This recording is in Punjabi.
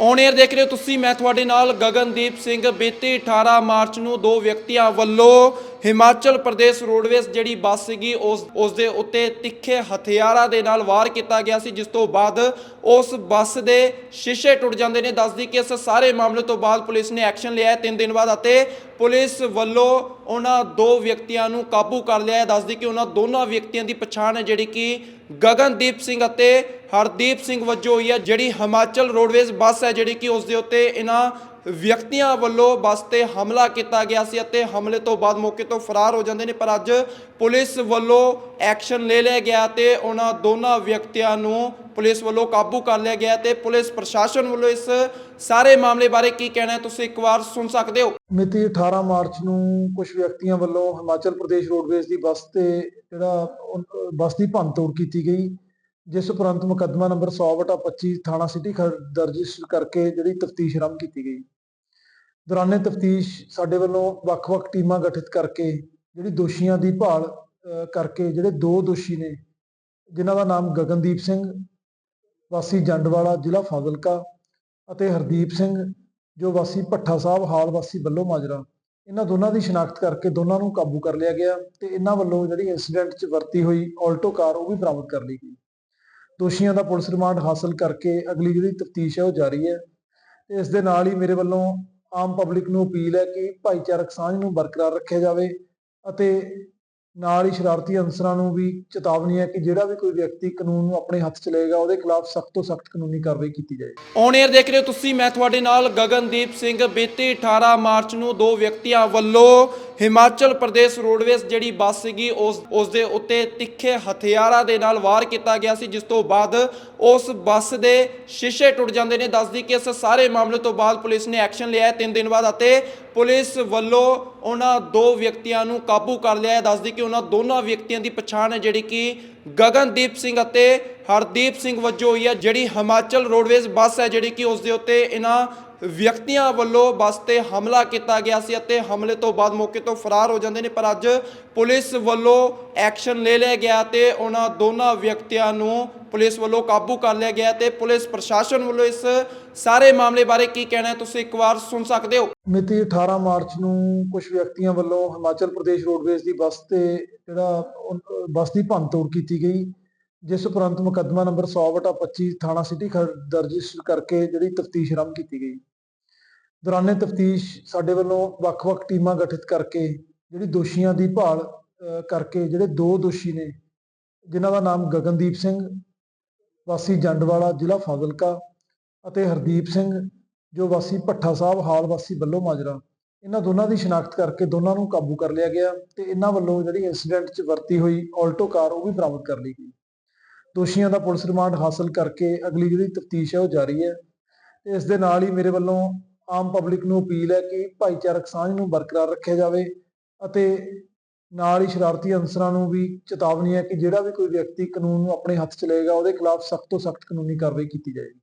ਔਨ 에ਅਰ ਦੇਖ ਰਹੇ ਹੋ ਤੁਸੀਂ, ਮੈਂ ਤੁਹਾਡੇ ਨਾਲ ਗਗਨਦੀਪ ਸਿੰਘ ਬੀਤੀ 18 ਮਾਰਚ ਨੂੰ ਦੋ ਵਿਅਕਤੀਆਂ ਵੱਲੋਂ ਹਿਮਾਚਲ ਪ੍ਰਦੇਸ਼ ਰੋਡਵੇਜ਼ ਜਿਹੜੀ ਬੱਸ ਸੀਗੀ, ਉਸ ਉਸ ਦੇ ਉੱਤੇ ਤਿੱਖੇ ਹਥਿਆਰਾਂ ਦੇ ਨਾਲ ਵਾਰ ਕੀਤਾ ਗਿਆ ਸੀ, ਜਿਸ ਤੋਂ ਬਾਅਦ ਉਸ ਬੱਸ ਦੇ ਸ਼ੀਸ਼ੇ ਟੁੱਟ ਜਾਂਦੇ ਨੇ। ਦੱਸਦੀ ਕਿ ਇਸ ਸਾਰੇ ਮਾਮਲੇ ਤੋਂ ਬਾਅਦ ਪੁਲਿਸ ਨੇ ਐਕਸ਼ਨ ਲਿਆ ਹੈ। ਤਿੰਨ ਦਿਨ ਬਾਅਦ ਅਤੇ ਪੁਲਿਸ ਵੱਲੋਂ ਉਹਨਾਂ ਦੋ ਵਿਅਕਤੀਆਂ ਨੂੰ ਕਾਬੂ ਕਰ ਲਿਆ ਹੈ। ਦੱਸਦੀ ਕਿ ਉਹਨਾਂ ਦੋਨਾਂ ਵਿਅਕਤੀਆਂ ਦੀ ਪਛਾਣ ਹੈ, ਜਿਹੜੀ ਕਿ ਗਗਨਦੀਪ ਸਿੰਘ ਅਤੇ ਹਰਦੀਪ ਸਿੰਘ ਵਜੋਂ ਹੋਈ ਹੈ, ਜਿਹੜੀ ਹਿਮਾਚਲ ਰੋਡਵੇਜ਼ ਬੱਸ ਹੈ, ਜਿਹੜੀ ਕਿ ਉਸ ਦੇ ਉੱਤੇ ਇਹਨਾਂ ਵਿਅਕਤੀਆਂ ਵੱਲੋਂ ਬੱਸ ਤੇ ਹਮਲਾ ਕੀਤਾ ਗਿਆ ਸੀ ਅਤੇ ਹਮਲੇ ਤੋਂ ਬਾਅਦ ਮੌਕੇ ਤੋਂ ਫਰਾਰ ਹੋ ਜਾਂਦੇ ਨੇ, ਪਰ ਅੱਜ ਪੁਲਿਸ ਵੱਲੋਂ ਐਕਸ਼ਨ ਲੈ ਲਿਆ ਗਿਆ ਤੇ ਉਹਨਾਂ ਦੋਨਾਂ ਵਿਅਕਤੀਆਂ ਨੂੰ ਪੁਲਿਸ ਵੱਲੋਂ ਕਾਬੂ ਕਰ ਲਿਆ ਗਿਆ ਤੇ ਪੁਲਿਸ ਪ੍ਰਸ਼ਾਸਨ ਵੱਲੋਂ ਇਸ ਸਾਰੇ ਮਾਮਲੇ ਬਾਰੇ ਕੀ ਕਹਿਣਾ ਹੈ, ਤੁਸੀਂ ਇੱਕ ਵਾਰ ਸੁਣ ਸਕਦੇ ਹੋ? ਮਿਤੀ 18 ਮਾਰਚ ਨੂੰ ਕੁਝ ਵਿਅਕਤੀਆਂ ਵੱਲੋਂ ਹਿਮਾਚਲ ਪ੍ਰਦੇਸ਼ ਰੋਡਵੇਜ਼ ਦੀ ਬੱਸ ਤੇ ਜਿਹੜਾ ਬੱਸ ਦੀ ਭੰਨਤੋੜ ਕੀਤੀ ਗਈ, ਜਿਸ ਉਪਰੰਤ ਮੁਕੱਦਮਾ ਨੰਬਰ 100/25 ਥਾਣਾ ਸਿਟੀ ਖਰੜ ਦਰਜ ਕਰਕੇ ਜਿਹੜੀ ਤਫਤੀਸ਼ ਆਰੰਭ ਕੀਤੀ ਗਈ। ਦੌਰਾਨੇ ਤਫਤੀਸ਼ ਸਾਡੇ ਵੱਲੋਂ ਵੱਖ-ਵੱਖ ਟੀਮਾਂ ਗਠਿਤ ਕਰਕੇ, ਜਿਹੜੀ ਦੋਸ਼ੀਆਂ ਦੀ ਭਾਲ ਕਰਕੇ ਜਿਹੜੇ ਦੋ ਦੋਸ਼ੀ ਨੇ, ਜਿਨ੍ਹਾਂ ਦਾ ਨਾਮ ਗਗਨਦੀਪ ਸਿੰਘ, ਵਾਸੀ ਜੰਡਵਾਲਾ, ਜ਼ਿਲ੍ਹਾ ਫਾਜ਼ਿਲਕਾ ਅਤੇ ਹਰਦੀਪ ਸਿੰਘ, ਜੋ ਵਾਸੀ ਭੱਠਾ ਸਾਹਿਬ, ਹਾਲ ਵਾਸੀ ਬੱਲੋ ਮਾਜਰਾ। ਇਹਨਾਂ ਦੋਨਾਂ ਦੀ ਸ਼ਨਾਖਤ ਕਰਕੇ ਦੋਨਾਂ ਨੂੰ ਕਾਬੂ ਕਰ ਲਿਆ ਗਿਆ ਤੇ ਇਹਨਾਂ ਵੱਲੋਂ ਜਿਹੜੀ ਇਨਸੀਡੈਂਟ 'ਚ ਵਰਤੀ ਹੋਈ ਆਲਟੋ ਕਾਰ ਉਹ ਵੀ ਬਰਾਮਦ ਕਰ ਲਈ ਗਈ। ਦੋਸ਼ੀਆਂ ਦਾ ਪੁਲਿਸ ਰਿਮਾਂਡ ਹਾਸਲ ਕਰਕੇ ਅਗਲੀ ਜਿਹੜੀ ਤਫਤੀਸ਼ ਹੈ ਉਹ ਜਾਰੀ ਹੈ ਇਸ ਦੇ ਨਾਲ ਹੀ ਮੇਰੇ ਵੱਲੋਂ ਆਮ ਪਬਲਿਕ ਨੂੰ ਅਪੀਲ ਹੈ ਕਿ ਭਾਈਚਾਰਕ ਸਾਂਝ ਨੂੰ ਬਰਕਰਾਰ ਰੱਖਿਆ ਜਾਵੇ ਅਤੇ ਨਾਲ ਹੀ ਸ਼ਰਾਰਤੀ ਅਨਸਰਾਂ ਨੂੰ ਵੀ ਚੇਤਾਵਨੀ ਹੈ ਕਿ ਜਿਹੜਾ ਵੀ ਕੋਈ ਵਿਅਕਤੀ ਕਾਨੂੰਨ ਨੂੰ ਆਪਣੇ ਹੱਥ 'ਚ ਲਏਗਾ, ਉਹਦੇ ਖਿਲਾਫ ਸਖਤ ਤੋਂ ਸਖਤ ਕਾਨੂੰਨੀ ਕਾਰਵਾਈ ਕੀਤੀ ਜਾਏ। ਔਨ 에ਅਰ ਦੇਖ ਰਹੇ ਹੋ ਤੁਸੀਂ, ਮੈਂ ਤੁਹਾਡੇ ਨਾਲ ਗਗਨਦੀਪ ਸਿੰਘ ਬੀਤੀ 18 ਮਾਰਚ ਨੂੰ ਦੋ ਵਿਅਕਤੀਆਂ ਵੱਲੋਂ ਹਿਮਾਚਲ ਪ੍ਰਦੇਸ਼ ਰੋਡਵੇਜ਼ ਜਿਹੜੀ ਬੱਸ ਸੀਗੀ, ਉਸ ਉਸ ਦੇ ਉੱਤੇ ਤਿੱਖੇ ਹਥਿਆਰਾਂ ਦੇ ਨਾਲ ਵਾਰ ਕੀਤਾ ਗਿਆ ਸੀ, ਜਿਸ ਤੋਂ ਬਾਅਦ ਉਸ ਬੱਸ ਦੇ ਸ਼ੀਸ਼ੇ ਟੁੱਟ ਜਾਂਦੇ ਨੇ। ਦੱਸਦੀ ਕਿ ਇਸ ਸਾਰੇ ਮਾਮਲੇ ਤੋਂ ਬਾਅਦ ਪੁਲਿਸ ਨੇ ਐਕਸ਼ਨ ਲਿਆ ਹੈ ਤਿੰਨ ਦਿਨ ਬਾਅਦ ਅਤੇ ਪੁਲਿਸ ਵੱਲੋਂ ਉਹਨਾਂ ਦੋ ਵਿਅਕਤੀਆਂ ਨੂੰ ਕਾਬੂ ਕਰ ਲਿਆ ਹੈ। ਦੱਸਦੀ ਕਿ ਉਹਨਾਂ ਦੋਨਾਂ ਵਿਅਕਤੀਆਂ ਦੀ ਪਛਾਣ ਹੈ ਜਿਹੜੀ ਕਿ ਗਗਨਦੀਪ ਸਿੰਘ ਅਤੇ ਹਰਦੀਪ ਸਿੰਘ ਵਜੋਂ ਹੋਈ ਹੈ। ਜਿਹੜੀ ਹਿਮਾਚਲ ਰੋਡਵੇਜ਼ ਬੱਸ ਹੈ, ਜਿਹੜੀ ਕਿ ਉਸ ਦੇ ਉੱਤੇ ਇਹਨਾਂ ਵਿਅਕਤੀਆਂ ਵੱਲੋਂ ਬੱਸ ਤੇ ਹਮਲਾ ਕੀਤਾ ਗਿਆ ਸੀ ਅਤੇ ਹਮਲੇ ਤੋਂ ਬਾਅਦ ਮੌਕੇ ਤੋਂ ਫਰਾਰ ਹੋ ਜਾਂਦੇ ਨੇ, ਪਰ ਅੱਜ ਪੁਲਿਸ ਵੱਲੋਂ ਐਕਸ਼ਨ ਲੈ ਲਿਆ ਗਿਆ ਤੇ ਉਹਨਾਂ ਦੋਨਾਂ ਵਿਅਕਤੀਆਂ ਨੂੰ ਪੁਲਿਸ ਵੱਲੋਂ ਕਾਬੂ ਕਰ ਲਿਆ ਗਿਆ ਤੇ ਪੁਲਿਸ ਪ੍ਰਸ਼ਾਸਨ ਵੱਲੋਂ ਇਸ ਸਾਰੇ ਮਾਮਲੇ ਬਾਰੇ ਕੀ ਕਹਿਣਾ ਹੈ, ਤੁਸੀਂ ਇੱਕ ਵਾਰ ਸੁਣ ਸਕਦੇ ਹੋ? ਮਿਤੀ 18 ਮਾਰਚ ਨੂੰ ਕੁਝ ਵਿਅਕਤੀਆਂ ਵੱਲੋਂ ਹਿਮਾਚਲ ਪ੍ਰਦੇਸ਼ ਰੋਡਵੇਜ਼ ਦੀ ਬੱਸ ਤੇ ਜਿਹੜਾ ਬੱਸ ਦੀ ਭੰਨਤੋੜ ਕੀਤੀ ਗਈ, ਜਿਸ ਉਪਰੰਤ ਮੁਕੱਦਮਾ ਨੰਬਰ 100/25 ਥਾਣਾ ਸਿਟੀ ਖਰੜ ਦਰਜ ਕਰਕੇ ਜਿਹੜੀ ਤਫਤੀਸ਼ ਆਰੰਭ ਕੀਤੀ ਗਈ। ਦੌਰਾਨੇ ਤਫਤੀਸ਼ ਸਾਡੇ ਵੱਲੋਂ ਵੱਖ-ਵੱਖ ਟੀਮਾਂ ਗਠਿਤ ਕਰਕੇ, ਜਿਹੜੀ ਦੋਸ਼ੀਆਂ ਦੀ ਭਾਲ ਕਰਕੇ ਜਿਹੜੇ ਦੋ ਦੋਸ਼ੀ ਨੇ, ਜਿਨ੍ਹਾਂ ਦਾ ਨਾਮ ਗਗਨਦੀਪ ਸਿੰਘ, ਵਾਸੀ ਜੰਡਵਾਲਾ, ਜ਼ਿਲ੍ਹਾ ਫਾਜ਼ਿਲਕਾ ਅਤੇ ਹਰਦੀਪ ਸਿੰਘ, ਜੋ ਵਾਸੀ ਭੱਠਾ ਸਾਹਿਬ, ਹਾਲ ਵਾਸੀ ਬੱਲੋ ਮਾਜਰਾ। ਇਹਨਾਂ ਦੋਨਾਂ ਦੀ ਸ਼ਨਾਖਤ ਕਰਕੇ ਦੋਨਾਂ ਨੂੰ ਕਾਬੂ ਕਰ ਲਿਆ ਗਿਆ ਤੇ ਇਹਨਾਂ ਵੱਲੋਂ ਜਿਹੜੀ ਇਨਸੀਡੈਂਟ 'ਚ ਵਰਤੀ ਹੋਈ ਆਲਟੋ ਕਾਰ ਉਹ ਵੀ ਬਰਾਮਦ ਕਰ ਲਈ ਗਈ। ਦੋਸ਼ੀਆਂ ਦਾ ਪੁਲਿਸ ਰਿਮਾਂਡ ਹਾਸਲ ਕਰਕੇ ਅਗਲੀ ਜਿਹੜੀ ਤਫਤੀਸ਼ ਹੈ ਉਹ ਜਾਰੀ ਹੈ ਤੇ ਇਸ ਦੇ ਨਾਲ ਹੀ ਮੇਰੇ ਵੱਲੋਂ ਆਮ ਪਬਲਿਕ ਨੂੰ ਅਪੀਲ ਹੈ ਕਿ ਭਾਈਚਾਰਕ ਸਾਂਝ ਨੂੰ ਬਰਕਰਾਰ ਰੱਖਿਆ ਜਾਵੇ ਅਤੇ ਨਾਲ ਹੀ ਸ਼ਰਾਰਤੀ ਅਨਸਰਾਂ ਨੂੰ ਵੀ ਚੇਤਾਵਨੀ ਹੈ ਕਿ ਜਿਹੜਾ ਵੀ ਕੋਈ ਵਿਅਕਤੀ ਕਾਨੂੰਨ ਨੂੰ ਆਪਣੇ ਹੱਥ 'ਚ ਲਏਗਾ, ਉਹਦੇ ਖਿਲਾਫ ਸਖਤ ਤੋਂ ਸਖਤ ਕਾਨੂੰਨੀ ਕਾਰਵਾਈ ਕੀਤੀ ਜਾਏਗੀ।